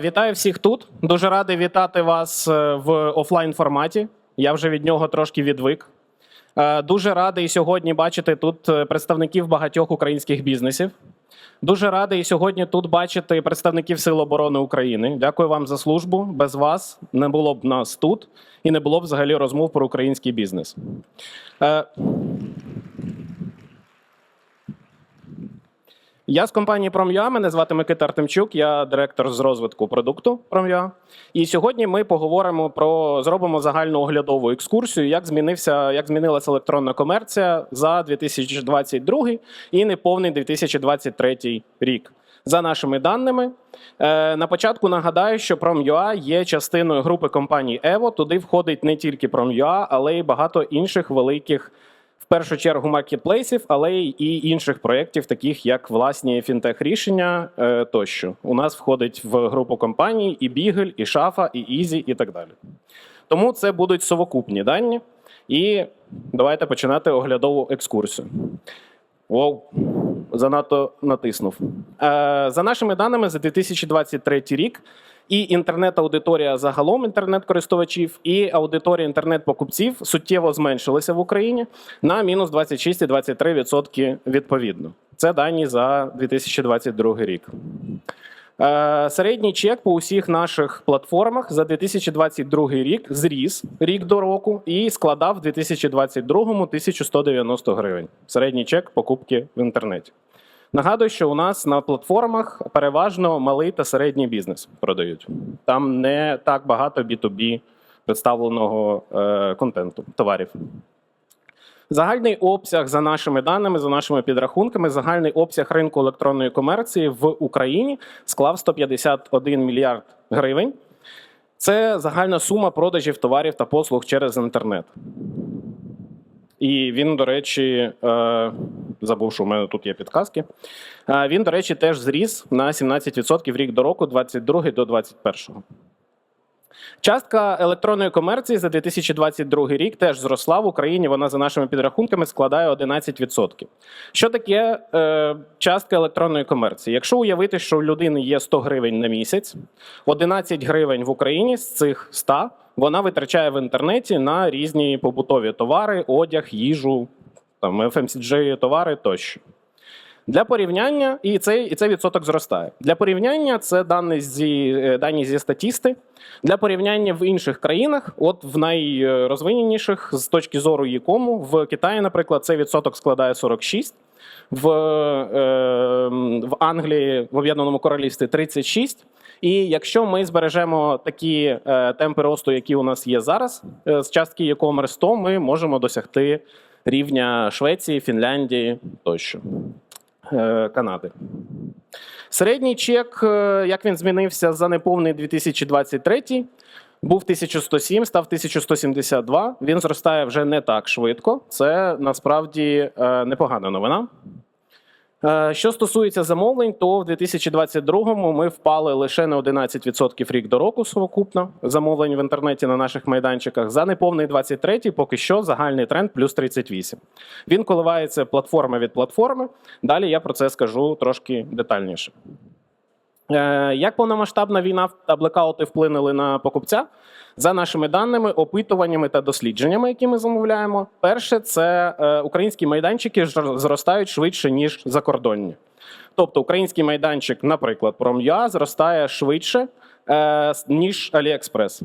Вітаю всіх тут. Дуже радий вітати вас е, в офлайн форматі. Я вже від нього трошки відвик. Е, Дуже радий сьогодні бачити тут е, представників багатьох українських бізнесів. Дуже радий сьогодні тут бачити представників Сил оборони України. Дякую вам за службу. Без вас не було б нас тут і не було б взагалі розмов про український бізнес. Я з компанії Prom.ua, мене звати Микита Артемчук, я директор з розвитку продукту Prom.ua. І сьогодні ми поговоримо про зробимо загальну оглядову екскурсію, як змінився, як змінилася електронна комерція за 2022 і неповний 2023 рік. За нашими даними, Е, на початку нагадаю, що Prom.ua є частиною групи компаній Evo. Туди входить не тільки Prom.ua, але й багато інших великих першу чергу маркетплейсів, але й інших проєктів, таких як власні фінтех-рішення е, тощо. У нас входить в групу компаній і Бігель, і Шафа, і Ізі, і так далі. Тому це будуть совокупні дані. І давайте починати оглядову екскурсію. Воу, занадто натиснув. Е, за нашими даними, за 2023 рік і інтернет-аудиторія загалом інтернет-користувачів, і аудиторія інтернет-покупців суттєво зменшилися в Україні на мінус 26,23% відповідно. Це дані за 2022 рік. Е, Середній чек по усіх наших платформах за 2022 рік зріс рік до року і складав в 2022 1190 гривень. Середній чек покупки в інтернеті. Нагадую, що у нас на платформах переважно малий та середній бізнес продають. Там не так багато B2B представленого е, контенту, товарів. Загальний обсяг за нашими даними, за нашими підрахунками, загальний обсяг ринку електронної комерції в Україні склав 151 мільярд гривень. Це загальна сума продажів товарів та послуг через інтернет. І він, до речі, е, забув, що у мене тут є підказки. Е, Він, до речі, теж зріс на 17% рік до року, 22 до 21. Частка електронної комерції за 2022 рік теж зросла в Україні. Вона за нашими підрахунками складає 11%. Що таке е, частка електронної комерції? Якщо уявити, що у людини є 100 гривень на місяць, 11 гривень в Україні з цих 100 вона витрачає в інтернеті на різні побутові товари, одяг, їжу, там FMCG товари тощо. Для порівняння, і цей, і цей відсоток зростає. Для порівняння це дані зі, е, дані зі статісти. Для порівняння в інших країнах, от в найрозвиненіших з точки зору ЄКОМу, в Китаї, наприклад, цей відсоток складає 46, в, е, в Англії, в Об'єднаному Королівстві 36. І якщо ми збережемо такі е, темпи росту, які у нас є зараз, е, з частки e-commerce, то ми можемо досягти рівня Швеції, Фінляндії тощо. Е, Канади. Середній чек, е, як він змінився за неповний 2023, був 1107, став 1172. Він зростає вже не так швидко. Це насправді е, непогана новина. Е, Що стосується замовлень, то в 2022-му ми впали лише на 11% рік до року совокупно замовлень в інтернеті на наших майданчиках. За неповний 23-й поки що загальний тренд плюс 38. Він коливається платформа від платформи. Далі я про це скажу трошки детальніше. Е, Як повномасштабна війна та блекаути вплинули на покупця? За нашими даними, опитуваннями та дослідженнями, які ми замовляємо, перше це е, українські майданчики зростають швидше ніж закордонні. Тобто український майданчик, наприклад, Prom.ua зростає швидше е, ніж AliExpress.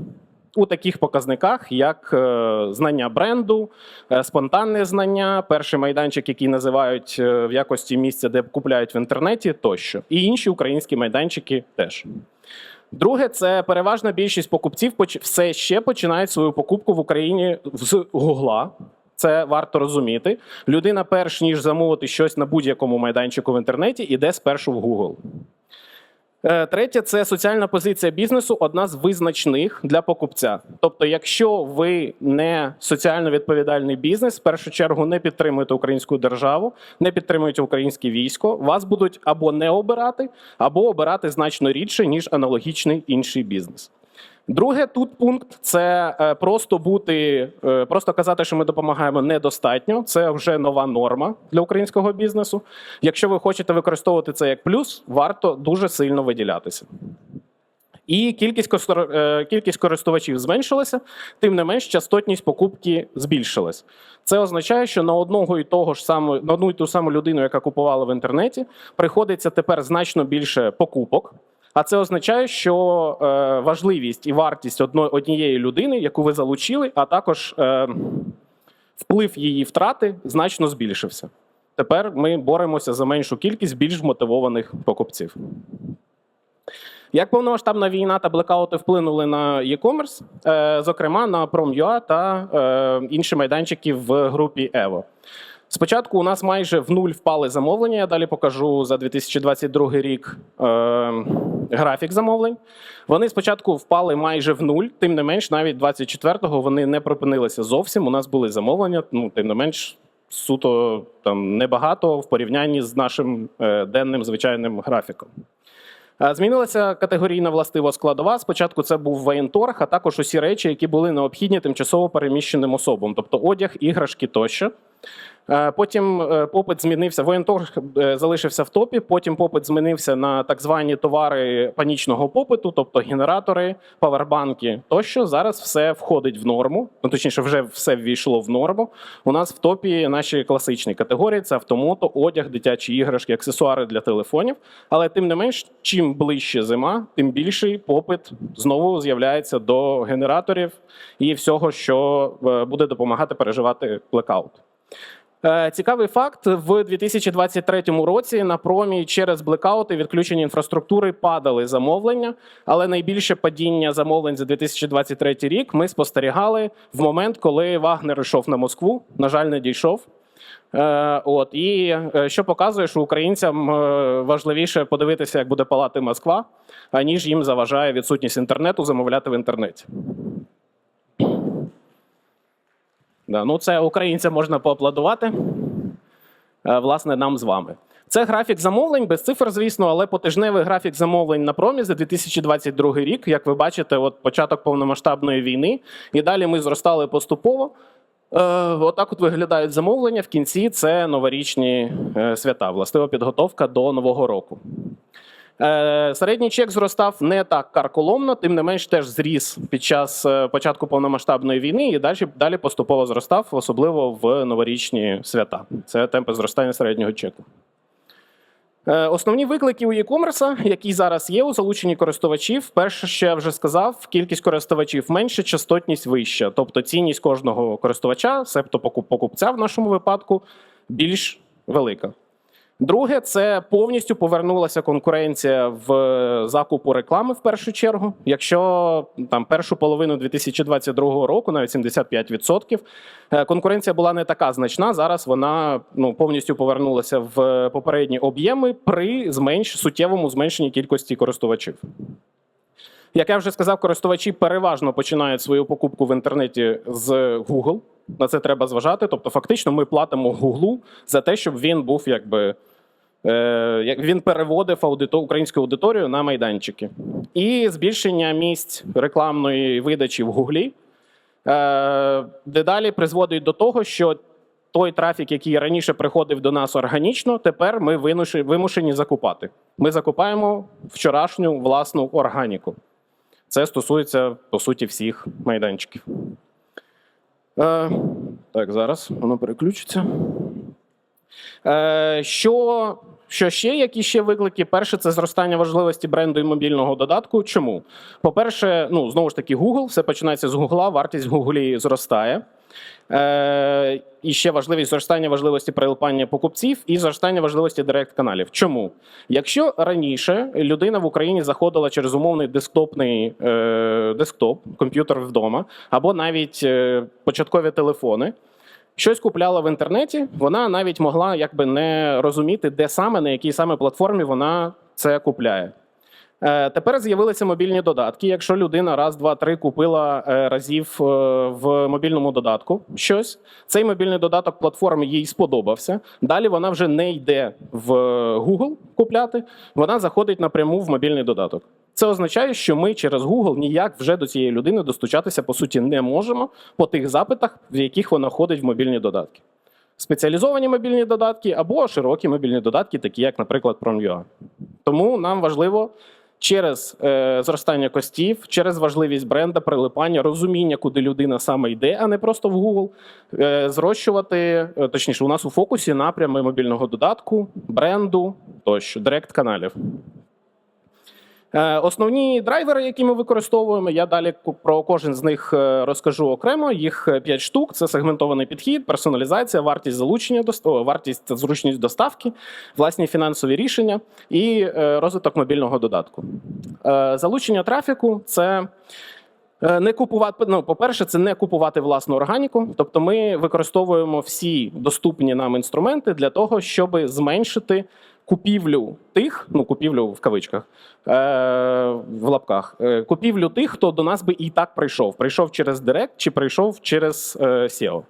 У таких показниках, як е, знання бренду, е, спонтанне знання, перший майданчик, який називають е, в якості місця, де купляють в інтернеті, тощо, і інші українські майданчики теж. Друге, це переважна більшість покупців все ще починають свою покупку в Україні з Гугла. Це варто розуміти. Людина, перш ніж замовити щось на будь-якому майданчику в інтернеті, іде спершу в Google. Е, Третє це соціальна позиція бізнесу, одна з визначних для покупця. Тобто, якщо ви не соціально відповідальний бізнес, в першу чергу не підтримуєте українську державу, не підтримуєте українське військо, вас будуть або не обирати, або обирати значно рідше ніж аналогічний інший бізнес. Друге, тут пункт це е, просто бути, е, просто казати, що ми допомагаємо недостатньо. Це вже нова норма для українського бізнесу. Якщо ви хочете використовувати це як плюс, варто дуже сильно виділятися. І кількість, е, користувачів зменшилася, тим не менш, частотність покупки збільшилась. Це означає, що на одного і того ж самого, на одну і ту саму людину, яка купувала в інтернеті, приходиться тепер значно більше покупок. А це означає, що е, важливість і вартість одно, однієї людини, яку ви залучили, а також е, вплив її втрати значно збільшився. Тепер ми боремося за меншу кількість більш мотивованих покупців. Як повномасштабна війна та блекаути вплинули на e-commerce, Е, зокрема на Prom.ua та е, інші майданчики в групі Evo. Спочатку у нас майже в нуль впали замовлення. Я далі покажу за 2022 рік е, графік замовлень. Вони спочатку впали майже в нуль, тим не менш, навіть 24-го вони не припинилися зовсім. У нас були замовлення, ну тим не менш, суто там небагато в порівнянні з нашим е, денним звичайним графіком. Е, Змінилася категорійна властива складова. Спочатку це був воєнторг, а також усі речі, які були необхідні тимчасово переміщеним особам, тобто одяг, іграшки тощо. Е, Потім е, попит змінився. Воєнторг е, залишився в топі. Потім попит змінився на так звані товари панічного попиту, тобто генератори, павербанки тощо. Зараз все входить в норму. Ну точніше, вже все ввійшло в норму. У нас в топі наші класичні категорії: це автомото, одяг, дитячі іграшки, аксесуари для телефонів. Але тим не менш, чим ближче зима, тим більший попит знову з'являється до генераторів і всього, що буде допомагати переживати блекаут. Е, Цікавий факт: в 2023 році на промі через блекаути відключення інфраструктури падали замовлення, але найбільше падіння замовлень за 2023 рік ми спостерігали в момент, коли Вагнер йшов на Москву. На жаль, не дійшов. Е, От і е, що показує, що українцям важливіше подивитися, як буде палати Москва, аніж їм заважає відсутність інтернету замовляти в інтернеті. Да, ну це українцям можна поаплодувати. Е, Власне, нам з вами. Це графік замовлень без цифр, звісно, але потижневий графік замовлень на промі за 2022 рік. Як ви бачите, от початок повномасштабної війни, і далі ми зростали поступово. Е, Отак от виглядають замовлення. В кінці це новорічні е, свята, властива підготовка до Нового року. Е, Середній чек зростав не так карколомно, тим не менш теж зріс під час е, початку повномасштабної війни і далі, далі поступово зростав, особливо в новорічні свята. Це темпи зростання середнього чеку. Е, Основні виклики у e-commerce, які зараз є у залученні користувачів. Перше, що я вже сказав, кількість користувачів менше, частотність вища. Тобто цінність кожного користувача, себто покупця в нашому випадку, більш велика. Друге, це повністю повернулася конкуренція в е, закупу реклами в першу чергу. Якщо там першу половину 2022 року, навіть 75%, е, конкуренція була не така значна. Зараз вона ну повністю повернулася в попередні об'єми при зменш суттєвому зменшенні кількості користувачів. Як я вже сказав, користувачі переважно починають свою покупку в інтернеті з Google. На це треба зважати. Тобто, фактично, ми платимо Google за те, щоб він був якби. Е, Він переводив українську аудиторію на майданчики. І збільшення місць рекламної видачі в Гуглі е, дедалі призводить до того, що той трафік, який раніше приходив до нас органічно, тепер ми вимушені закупати. Ми закупаємо вчорашню власну органіку. Це стосується, по суті, всіх майданчиків. Е, так, зараз воно переключиться. Е, що, що ще? Які ще виклики? Перше, це зростання важливості бренду і мобільного додатку. Чому? По-перше, ну знову ж таки, Google, все починається з Google, вартість в Google зростає. Е, і ще важливість зростання важливості прилипання покупців і зростання важливості директ-каналів. Чому? Якщо раніше людина в Україні заходила через умовний десктопний е, десктоп, комп'ютер вдома, або навіть е, початкові телефони, щось купляла в інтернеті, вона навіть могла якби не розуміти, де саме на якій саме платформі вона це купляє. Е, Тепер з'явилися мобільні додатки. Якщо людина раз, два, три купила е, разів е, в мобільному додатку щось, цей мобільний додаток платформи їй сподобався. Далі вона вже не йде в Google купляти, вона заходить напряму в мобільний додаток. Це означає, що ми через Google ніяк вже до цієї людини достучатися по суті не можемо по тих запитах, в яких вона ходить в мобільні додатки. Спеціалізовані мобільні додатки або широкі мобільні додатки, такі як, наприклад, Prom.ua. Тому нам важливо через е, зростання костів, через важливість бренда, прилипання, розуміння, куди людина саме йде, а не просто в Google, е, зрощувати, е, точніше, у нас у фокусі напрями мобільного додатку, бренду тощо, директ каналів. Е, Основні драйвери, які ми використовуємо, я далі про кожен з них е, розкажу окремо. Їх 5 штук: це сегментований підхід, персоналізація, вартість залучення, дос- о, вартість зручність доставки, власні фінансові рішення і е, розвиток мобільного додатку. Е, Залучення трафіку це. Е, Не купувати, ну, по-перше, це не купувати власну органіку. Тобто ми використовуємо всі доступні нам інструменти для того, щоб зменшити купівлю тих, ну купівлю в кавичках, е, в лапках, е, купівлю тих, хто до нас би і так прийшов. Прийшов через Директ чи прийшов через е, SEO.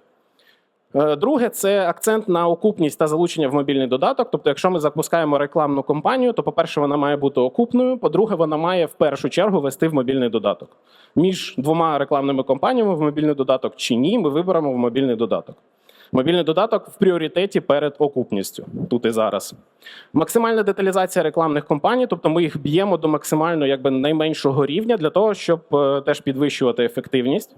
Е, Друге, це акцент на окупність та залучення в мобільний додаток. Тобто, якщо ми запускаємо рекламну кампанію, то, по-перше, вона має бути окупною. По-друге, вона має в першу чергу вести в мобільний додаток. Між двома рекламними кампаніями в мобільний додаток чи ні, ми виберемо в мобільний додаток. Мобільний додаток в пріоритеті перед окупністю тут і зараз. Максимальна деталізація рекламних кампаній, тобто ми їх б'ємо до максимально якби найменшого рівня для того, щоб е, теж підвищувати ефективність.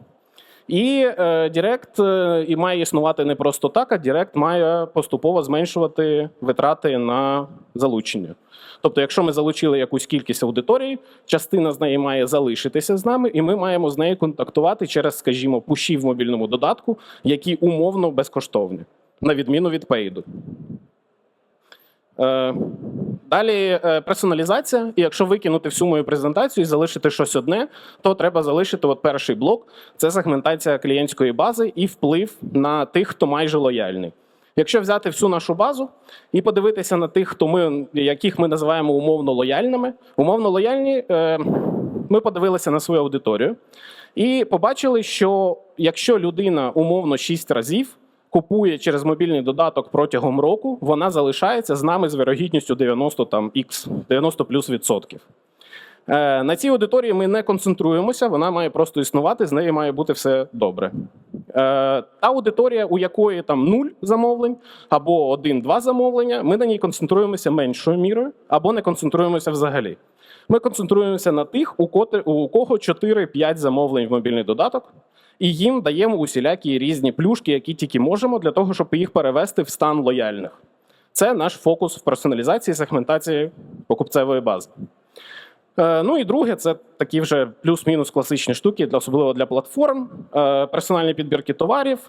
І е, Директ е, і має існувати не просто так, а Директ має поступово зменшувати витрати на залучення. Тобто, якщо ми залучили якусь кількість аудиторії, частина з неї має залишитися з нами, і ми маємо з нею контактувати через, скажімо, пуші в мобільному додатку, які умовно безкоштовні, на відміну від пейду. Е, Далі е, персоналізація. І якщо викинути всю мою презентацію і залишити щось одне, то треба залишити от перший блок це сегментація клієнтської бази і вплив на тих, хто майже лояльний. Якщо взяти всю нашу базу і подивитися на тих, хто ми, яких ми називаємо умовно лояльними, умовно лояльні, е, ми подивилися на свою аудиторію і побачили, що якщо людина умовно 6 разів купує через мобільний додаток протягом року, вона залишається з нами з вірогідністю 90 там X, 90 плюс відсотків. Е, На цій аудиторії ми не концентруємося, вона має просто існувати, з нею має бути все добре. Е, Та аудиторія, у якої там нуль замовлень або один-два замовлення, ми на ній концентруємося меншою мірою або не концентруємося взагалі. Ми концентруємося на тих, у кого 4-5 замовлень в мобільний додаток, і їм даємо усілякі різні плюшки, які тільки можемо, для того, щоб їх перевести в стан лояльних. Це наш фокус в персоналізації сегментації покупцевої бази. Е, Ну і друге, це такі вже плюс-мінус класичні штуки, особливо для платформ, Е, персональні підбірки товарів.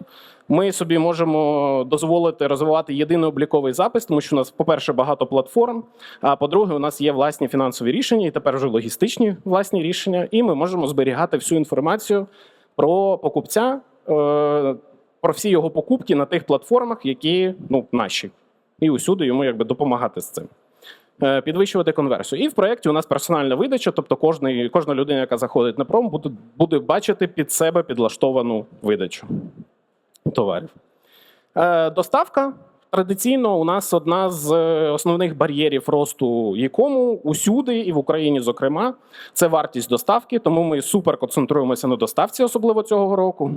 Ми собі можемо дозволити розвивати єдиний обліковий запис, тому що у нас, по-перше, багато платформ. А по-друге, у нас є власні фінансові рішення, і тепер вже логістичні власні рішення. І ми можемо зберігати всю інформацію про покупця, е, про всі його покупки на тих платформах, які ну, наші, і усюди йому якби допомагати з цим. Е, Підвищувати конверсію. І в проєкті у нас персональна видача, тобто кожний, кожна людина, яка заходить на пром, буде, буде бачити під себе підлаштовану видачу товарів. Е, Доставка. Традиційно у нас одна з е, основних бар'єрів росту якому усюди, і в Україні, зокрема, це вартість доставки. Тому ми супер концентруємося на доставці, особливо цього року.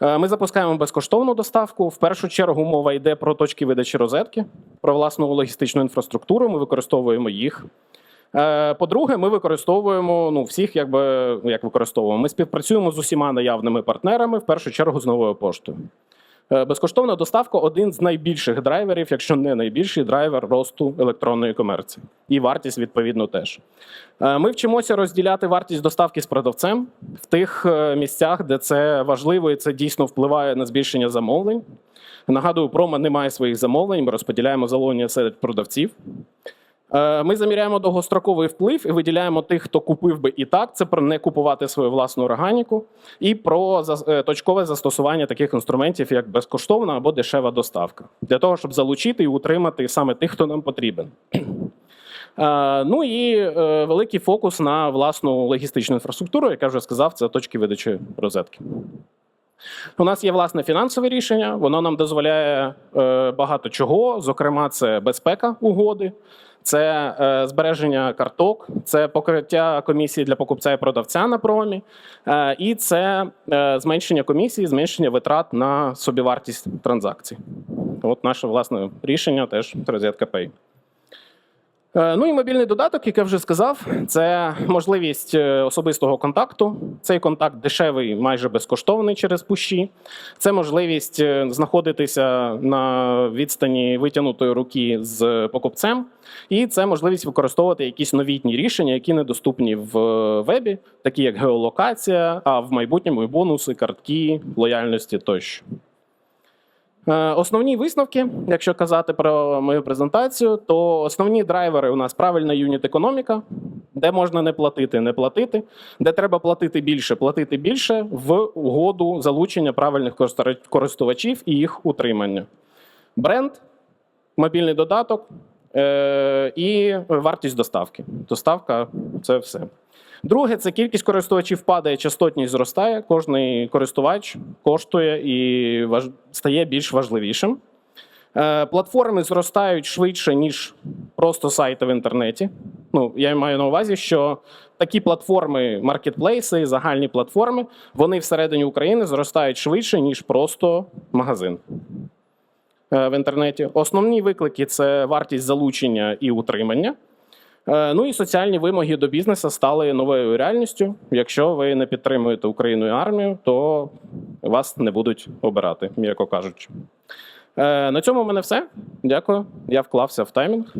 Е, Ми запускаємо безкоштовну доставку. В першу чергу мова йде про точки видачі розетки, про власну логістичну інфраструктуру. Ми використовуємо їх. Е, По-друге, ми використовуємо ну, всіх, якби як використовуємо. Ми співпрацюємо з усіма наявними партнерами, в першу чергу з новою поштою. Е, Безкоштовна доставка один з найбільших драйверів, якщо не найбільший драйвер росту електронної комерції. І вартість, відповідно, теж. Е, Ми вчимося розділяти вартість доставки з продавцем в тих е, місцях, де це важливо і це дійсно впливає на збільшення замовлень. Нагадую, промо не має своїх замовлень, ми розподіляємо замовлення серед продавців. Е, Ми заміряємо довгостроковий вплив і виділяємо тих, хто купив би і так. Це про не купувати свою власну органіку, і про е, точкове застосування таких інструментів, як безкоштовна або дешева доставка, для того, щоб залучити і утримати саме тих, хто нам потрібен. Е, Ну і великий фокус на власну логістичну інфраструктуру, як я вже сказав, це точки видачі розетки. У нас є власне фінансове рішення, воно нам дозволяє багато чого. Зокрема, це безпека угоди, це е, збереження карток, це покриття комісії для покупця і продавця на промі, е, і це е, зменшення комісії, зменшення витрат на собівартість транзакцій. От наше власне рішення теж розетка Pay. Е, Ну і мобільний додаток, як я вже сказав, це можливість е, особистого контакту. Цей контакт дешевий, майже безкоштовний через пущі. Це можливість е, знаходитися на відстані витягнутої руки з покупцем. І це можливість використовувати якісь новітні рішення, які недоступні в вебі, такі як геолокація, а в майбутньому і бонуси, картки, лояльності тощо. Е, Основні висновки, якщо казати про мою презентацію, то основні драйвери у нас правильна юніт-економіка, де можна не платити, не платити, де треба платити більше, платити більше в угоду залучення правильних користувачів і їх утримання. Бренд, мобільний додаток е- і вартість доставки. Доставка це все. Друге, це кількість користувачів падає, частотність зростає. Кожний користувач коштує і важ... стає більш важливішим. Е, Платформи зростають швидше, ніж просто сайти в інтернеті. Ну, я маю на увазі, що такі платформи, маркетплейси, загальні платформи, вони всередині України зростають швидше, ніж просто магазин е, в інтернеті. Основні виклики це вартість залучення і утримання. Е, Ну і соціальні вимоги до бізнесу стали новою реальністю. Якщо ви не підтримуєте Україну і армію, то вас не будуть обирати, м'яко кажучи. Е, На цьому в мене все. Дякую. Я вклався в таймінг.